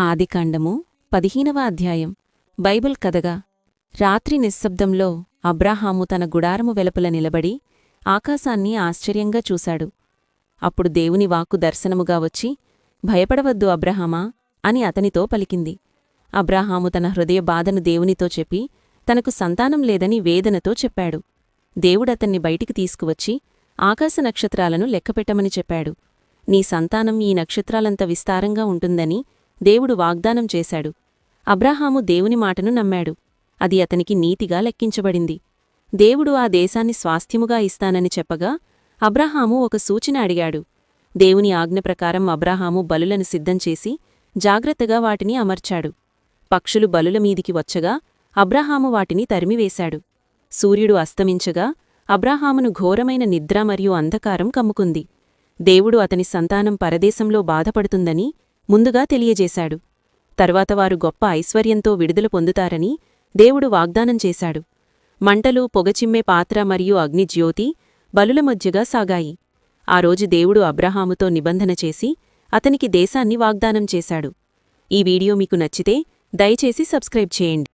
ఆదికాండము పదిహీనవ అధ్యాయం. బైబిల్ కథగా రాత్రి నిశ్శబ్దంలో అబ్రాహాము తన గుడారము వెలుపల నిలబడి ఆకాశాన్ని ఆశ్చర్యంగా చూశాడు. అప్పుడు దేవుని వాక్కు దర్శనముగా వచ్చి భయపడవద్దు అబ్రహామా అని అతనితో పలికింది. అబ్రాహాము తన హృదయ బాధను దేవునితో చెప్పి తనకు సంతానం లేదని వేదనతో చెప్పాడు. దేవుడతన్ని బయటికి తీసుకువచ్చి ఆకాశ నక్షత్రాలను లెక్కపెట్టమని చెప్పాడు. నీ సంతానం ఈ నక్షత్రాలంత విస్తారంగా ఉంటుందని దేవుడు వాగ్దానం చేశాడు. అబ్రాహాము దేవుని మాటను నమ్మాడు. అది అతనికి నీతిగా లెక్కించబడింది. దేవుడు ఆ దేశాన్ని స్వాస్థ్యముగా ఇస్తానని చెప్పగా అబ్రాహాము ఒక సూచన అడిగాడు. దేవుని ఆజ్ఞ ప్రకారం అబ్రాహాము బలులను సిద్ధంచేసి జాగ్రత్తగా వాటిని అమర్చాడు. పక్షులు బలుల మీదికి వచ్చగా అబ్రాహాము వాటిని తరిమివేశాడు. సూర్యుడు అస్తమించగా అబ్రాహామును ఘోరమైన నిద్ర మరియు అంధకారం కమ్ముకుంది. దేవుడు అతని సంతానం పరదేశంలో బాధపడుతుందని ముందుగా తెలియజేశాడు. తర్వాత వారు గొప్ప ఐశ్వర్యంతో విడుదల పొందుతారని దేవుడు వాగ్దానం చేశాడు. మంటలు పొగచిమ్మే పాత్ర మరియు అగ్నిజ్యోతి బలుల మధ్యగా సాగాయి. ఆ రోజు దేవుడు అబ్రహాముతో నిబంధన చేసి అతనికి దేశాన్ని వాగ్దానం చేశాడు. ఈ వీడియో మీకు నచ్చితే దయచేసి సబ్స్క్రైబ్ చేయండి.